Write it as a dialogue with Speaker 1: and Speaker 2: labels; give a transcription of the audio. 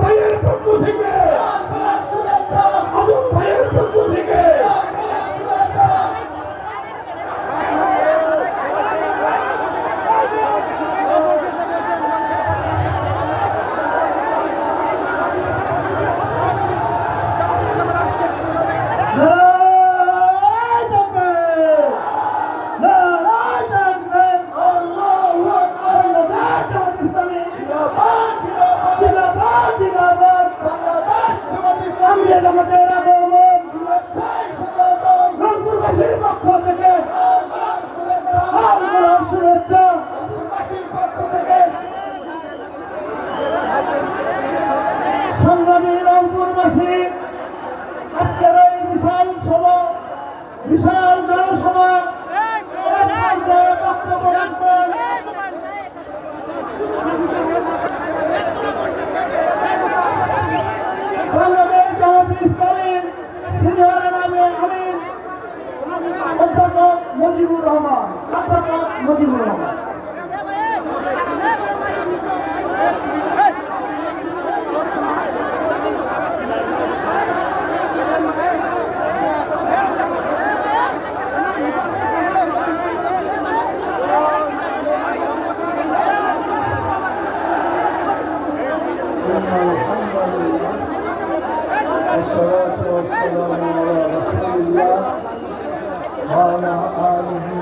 Speaker 1: ভাইয়ের পক্ষ থেকে বিশাল জনসভা। এক পর্যায়ে বক্তব্য রাখবেন। বাংলাদেশ জামাত ইসলামী সিনিয়র নামে আমির অধ্যাপক মুজিবুর রহমান অধ্যাপক মুজিবুর রহমান। والصلاة والسلام على رسول الله وعلى آله